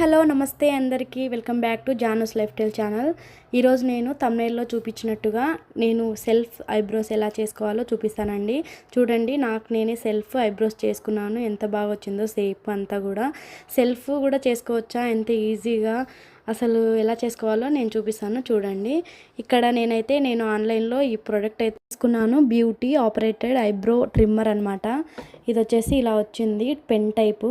Hello నమస్తే అందరికీ. Welcome back to Janu's lifestyle channel. ఈరోజు నేను తమిళలో చూపించినట్టుగా నేను సెల్ఫ్ ఐబ్రోస్ ఎలా చేసుకోవాలో చూపిస్తానండి. చూడండి నాకు నేనే సెల్ఫ్ ఐబ్రోస్ చేసుకున్నాను. ఎంత బాగా వచ్చిందో సేప్ అంతా కూడా. సెల్ఫ్ కూడా చేసుకోవచ్చా? ఎంత ఈజీగా అసలు ఎలా చేసుకోవాలో నేను చూపిస్తాను. చూడండి. ఇక్కడ నేనైతే నేను ఆన్లైన్లో ఈ ప్రోడక్ట్ అయితే తీసుకున్నాను. బ్యూటీ ఆపరేటెడ్ ఐబ్రో ట్రిమ్మర్ అనమాట ఇది వచ్చేసి ఇలా వచ్చింది పెన్ టైపు.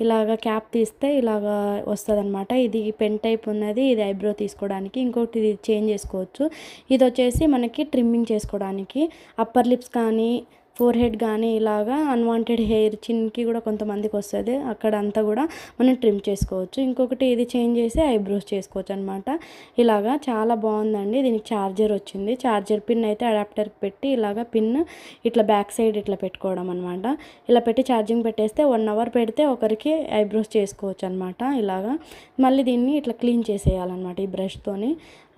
ఇలాగ క్యాప్ తీస్తే ఇలాగ వస్తుంది అనమాట ఇది పెన్ టైప్ ఉన్నది ఇది ఐబ్రో తీసుకోవడానికి. ఇంకొకటి ఇది చేంజ్ చేసుకోవచ్చు. ఇది వచ్చేసి మనకి ట్రిమ్మింగ్ చేసుకోవడానికి. అప్పర్ లిప్స్ కానీ ఫోర్ హెడ్ కానీ ఇలాగా అన్వాంటెడ్ హెయిర్ చిన్కి కూడా కొంతమందికి వస్తుంది. అక్కడ అంతా కూడా మనం ట్రిమ్ చేసుకోవచ్చు. ఇంకొకటి ఇది చేంజ్ చేసి ఐబ్రోస్ చేసుకోవచ్చు అనమాట ఇలాగా చాలా బాగుందండి. దీనికి ఛార్జర్ వచ్చింది. ఛార్జర్ పిన్ అయితే అడాప్టర్కి పెట్టి ఇలాగా పిన్ ఇట్లా బ్యాక్ సైడ్ ఇట్లా పెట్టుకోవడం అనమాట ఇలా పెట్టి ఛార్జింగ్ పెట్టేస్తే వన్ అవర్ పెడితే ఒకరికి ఐబ్రోస్ చేసుకోవచ్చు అనమాట ఇలాగా మళ్ళీ దీన్ని ఇట్లా క్లీన్ చేసేయాలన్నమాట ఈ బ్రష్తోని.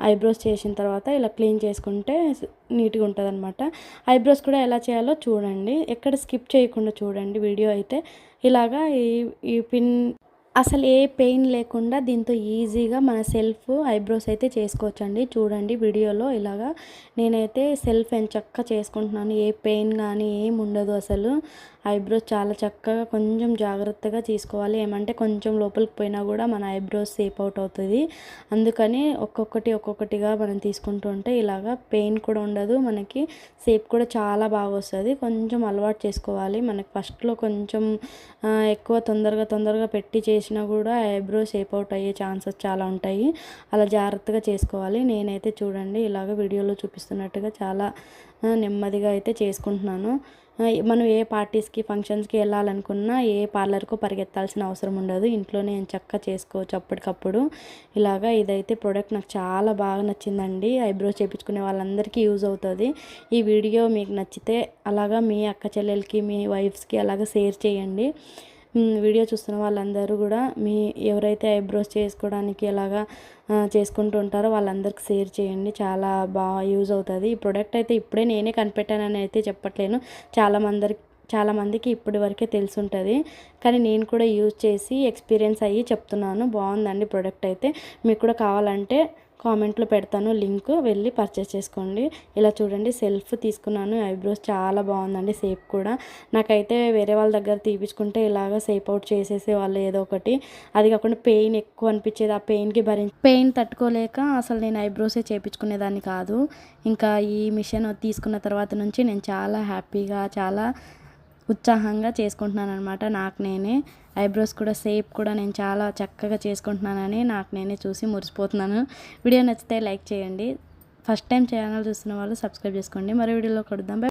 ఐబ్రోస్ చేసిన తర్వాత ఇలా క్లీన్ చేసుకుంటే నీట్గా ఉంటుంది అనమాట ఐబ్రోస్ కూడా ఎలా చేయాలో చూడండి. ఎక్కడ స్కిప్ చేయకుండా చూడండి వీడియో అయితే. ఇలాగా ఈ ఈ పిన్ అసలు ఏ పెయిన్ లేకుండా దీంతో ఈజీగా మన సెల్ఫ్ ఐబ్రోస్ అయితే చేసుకోవచ్చండి. చూడండి వీడియోలో ఇలాగా నేనైతే సెల్ఫ్ చక్కగా చేసుకుంటున్నాను ఏ పెయిన్ కానీ ఏం ఉండదు అసలు. ఐబ్రోస్ చాలా చక్కగా కొంచెం జాగ్రత్తగా తీసుకోవాలి. ఏమంటే కొంచెం లోపలికి పోయినా కూడా మన ఐబ్రోస్ సేప్ అవుట్ అవుతుంది. అందుకని ఒక్కొక్కటి ఒక్కొక్కటిగా మనం తీసుకుంటూ ఉంటే ఇలాగా పెయిన్ కూడా ఉండదు మనకి సేప్ కూడా చాలా బాగా వస్తుంది. కొంచెం అలవాటు చేసుకోవాలి. మనకి ఫస్ట్లో కొంచెం ఎక్కువ తొందరగా తొందరగా పెట్టి చేసినా కూడా ఐబ్రో షేప్ అవుట్ అయ్యే ఛాన్సెస్ చాలా ఉంటాయి. అలా జాగ్రత్తగా చేసుకోవాలి. నేనైతే చూడండి ఇలాగ వీడియోలో చూపిస్తున్నట్టుగా చాలా నెమ్మదిగా అయితే చేసుకుంటున్నాను. మనం ఏ పార్టీస్కి ఫంక్షన్స్కి వెళ్ళాలనుకున్నా ఏ పార్లర్కు పరిగెత్తాల్సిన అవసరం ఉండదు. ఇంట్లోనే చక్కగా చేసుకోవచ్చు అప్పటికప్పుడు. ఇలాగా ఇదైతే ప్రోడక్ట్ నాకు చాలా బాగా నచ్చిందండి. ఐబ్రోస్ చేయించుకునే వాళ్ళందరికీ యూజ్ అవుతుంది. ఈ వీడియో మీకు నచ్చితే అలాగా మీ అక్క చెల్లెలకి మీ వైఫ్స్కి అలాగా షేర్ చేయండి. వీడియో చూస్తున్న వాళ్ళందరూ కూడా మీ ఎవరైతే ఐబ్రోస్ చేసుకోవడానికి ఎలాగా చేసుకుంటూ ఉంటారో వాళ్ళందరికీ షేర్ చేయండి. చాలా బాగా యూజ్ అవుతుంది. ఈ ప్రోడక్ట్ అయితే ఇప్పుడే నేనే కనిపెట్టానని అయితే చెప్పట్లేను. చాలామందరికి చాలామందికి ఇప్పటి వరకే తెలుసుంటుంది. కానీ నేను కూడా యూజ్ చేసి ఎక్స్పీరియన్స్ అయ్యి చెప్తున్నాను. బాగుందండి ప్రోడక్ట్ అయితే. మీకు కూడా కావాలంటే కామెంట్లో పెడతాను. లింక్ వెళ్ళి పర్చేస్ చేసుకోండి. ఇలా చూడండి సెల్ఫ్ తీసుకున్నాను. ఐబ్రోస్ చాలా బాగుందండి సేప్ కూడా. నాకైతే వేరే వాళ్ళ దగ్గర తీపించుకుంటే ఇలాగ సేప్ అవుట్ చేసేసే వాళ్ళు ఏదో ఒకటి. అది కాకుండా పెయిన్ ఎక్కువ అనిపించేది ఆ పెయిన్కి భరించి పెయిన్ తట్టుకోలేక అసలు నేను ఐబ్రోసే చేయించుకునేదాన్ని కాదు. ఇంకా ఈ మిషన్ తీసుకున్న తర్వాత నుంచి నేను చాలా హ్యాపీగా చాలా ఉత్సాహంగా చేసుకుంటున్నాను అనమాట నాకు నేనే ఐబ్రోస్ కూడా షేప్ కూడా నేను చాలా చక్కగా చేసుకుంటున్నానని నాకు నేనే చూసి మురిసిపోతున్నాను. వీడియో నచ్చితే లైక్ చేయండి. ఫస్ట్ టైం ఛానల్ చూస్తున్న వాళ్ళు సబ్స్క్రైబ్ చేసుకోండి. మరో వీడియోలో కొడుదాం